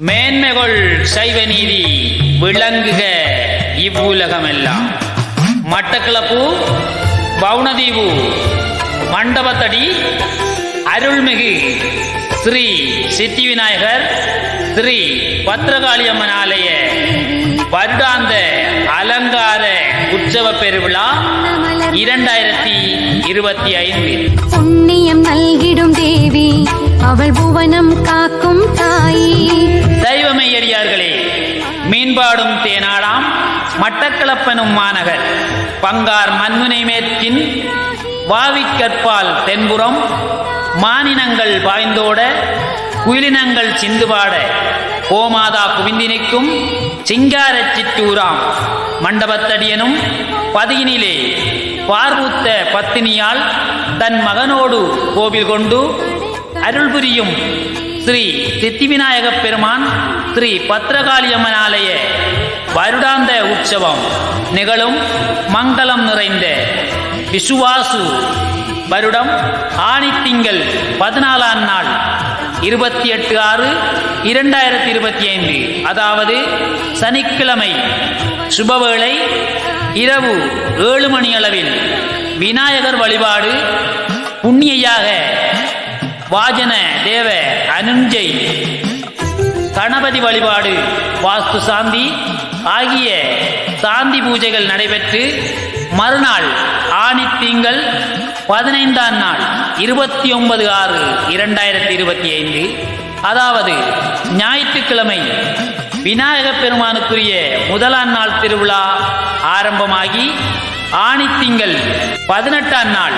மேன்மைகள் சைவ நீதி விளங்குக இவ்வுலகமெல்லாம். மட்டக்கிளப்பு பவுனதீவு மண்டபத்தடி அருள்மிகு ஸ்ரீ சித்தி விநாயகர் ஸ்ரீ பத்ரகாளியம்மன் ஆலய வருடாந்த அலங்கார உற்சவ பெருவிழா இரண்டாயிரத்தி இருபத்தி ஐந்து. புண்ணியம் நல்கிடும் தேவி அவள் புவனம் காக்கும் தாயே. தெய்வமையடியார்களே மீன்பாடும் தேனாடாம் மட்டக்களப்பனும் மாநகர். பங்கார் மண்முனை மேற்கின் வாவிக்கற்பால் தென்புறம் மானினங்கள் பாய்ந்தோட குயிலினங்கள் சிந்துபாட. கோமாதா குவிந்தினிக்கும் சிங்காரச் சிற்றூராம். மண்டபத்தடியனும் பதியினிலே பார்வூத்த பத்தினியால் தன் மகனோடு கோவில் கொண்டு அருள் புரியும் ஸ்ரீ சித்திவிநாயக பெருமான் ஸ்ரீ பத்ரகாளியம்மன் ஆலய வருடாந்த உற்சவம் நிகழும் மங்களம் நிறைந்த விசுவாசு வருடம் ஆணித்திங்கள் பதினாலாம் நாள் இருபத்தி எட்டு ஆறு இரண்டாயிரத்தி இருபத்தி ஐந்து. அதாவது சனிக்கிழமை சுபவேளை இரவு ஏழு மணி அளவில் விநாயகர் வழிபாடு புண்ணியாக வாஜன தேவ அனுஞ்சை கணபதி வழிபாடு வாஸ்து சாந்தி ஆகிய சாந்தி பூஜைகள் நடைபெற்று மறுநாள் ஆணித்திங்கள் பதினைந்தாம் நாள் இருபத்தி ஒன்பது ஆறு இரண்டாயிரத்தி இருபத்தி ஐந்து அதாவது ஞாயிற்றுக்கிழமை விநாயகப் பெருமானுக்குரிய முதலாம் நாள் திருவிழா ஆரம்பமாகி ஆணித்திங்கள் பதினெட்டாம் நாள்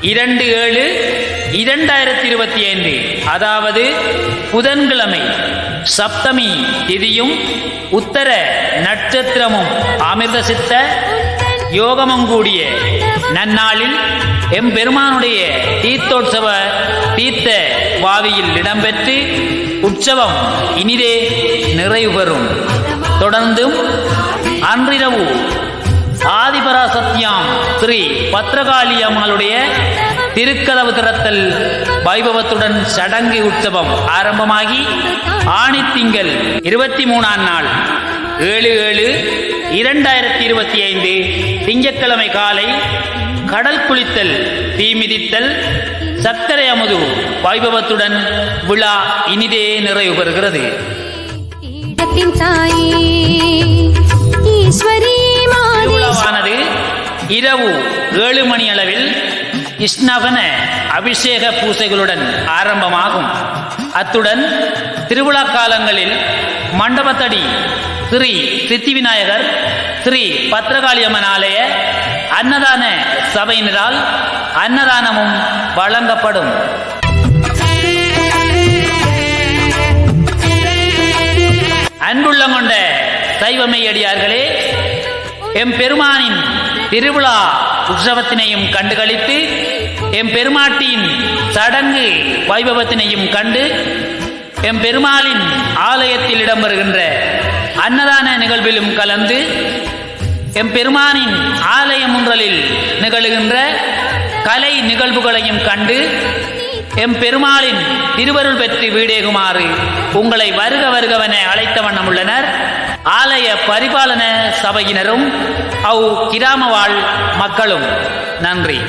இரண்டு ஏழு இரண்டாயிரத்தி இருபத்தி ஐந்து. அதாவது புதன்கிழமை சப்தமி திதியும் உத்தர நட்சத்திரமும் அமிர்த சித்த யோகமும் கூடிய நன்னாளில் எம்பெருமானுடைய தீர்த்தோற்சவ தீர்த்த வாவியில் இடம்பெற்று உற்சவம் இனிதே நிறைவு பெறும் தொடர்ந்தும் அன்றிரவு ஆதிபராசத்தியாம் ஸ்ரீ பத்ரகாளி அம்மாளுடைய திருக்கதவு திறத்தல் வைபவத்துடன் சடங்கு உற்சவம் ஆரம்பமாகி ஆணித்திங்கள் இருபத்தி மூணாம் நாள் ஏழு ஏழு இரண்டாயிரத்தி இருபத்தி ஐந்து திங்கட்கிழமை காலை கடல் குளித்தல் தீமிதித்தல் சர்க்கரை அமுது வைபவத்துடன் விழா இனிதே நிறைவு பெறுகிறது. தாயே ஈஸ்வரி இரவு ஏழு மணி அளவில் இஷ்ணவன அபிஷேக பூசைகளுடன் ஆரம்பமாகும். அத்துடன் திருவிழா காலங்களில் மண்டபத்தடி ஸ்ரீ சித்தி விநாயகர் ஸ்ரீ பத்ரகாளியம்மன் ஆலய அன்னதான சபையினரால் அன்னதானமும் வழங்கப்படும். அன்புள்ளம் கொண்ட சைவமையடியார்களே எம் பெருமானின் திருவிழா உற்சவத்தினையும் கண்டுகளித்து எம் பெருமாட்டியின் சடங்கு வைபவத்தினையும் கண்டு எம் பெருமாளின் ஆலயத்தில் இடம்பெறுகின்ற அன்னதான நிகழ்விலும் கலந்து எம் பெருமானின் ஆலய முன்றலில் நிகழுகின்ற கலை நிகழ்வுகளையும் கண்டு எம் பெருமாளின் திருவருள் பெற்று வீடேகுமாறு உங்களை வருக வருகவென அழைத்த வண்ணம் உள்ளனர். ஆலய பரிபாலன சபையினரும் அவ் கிராம வாழ் மக்களும். நன்றி.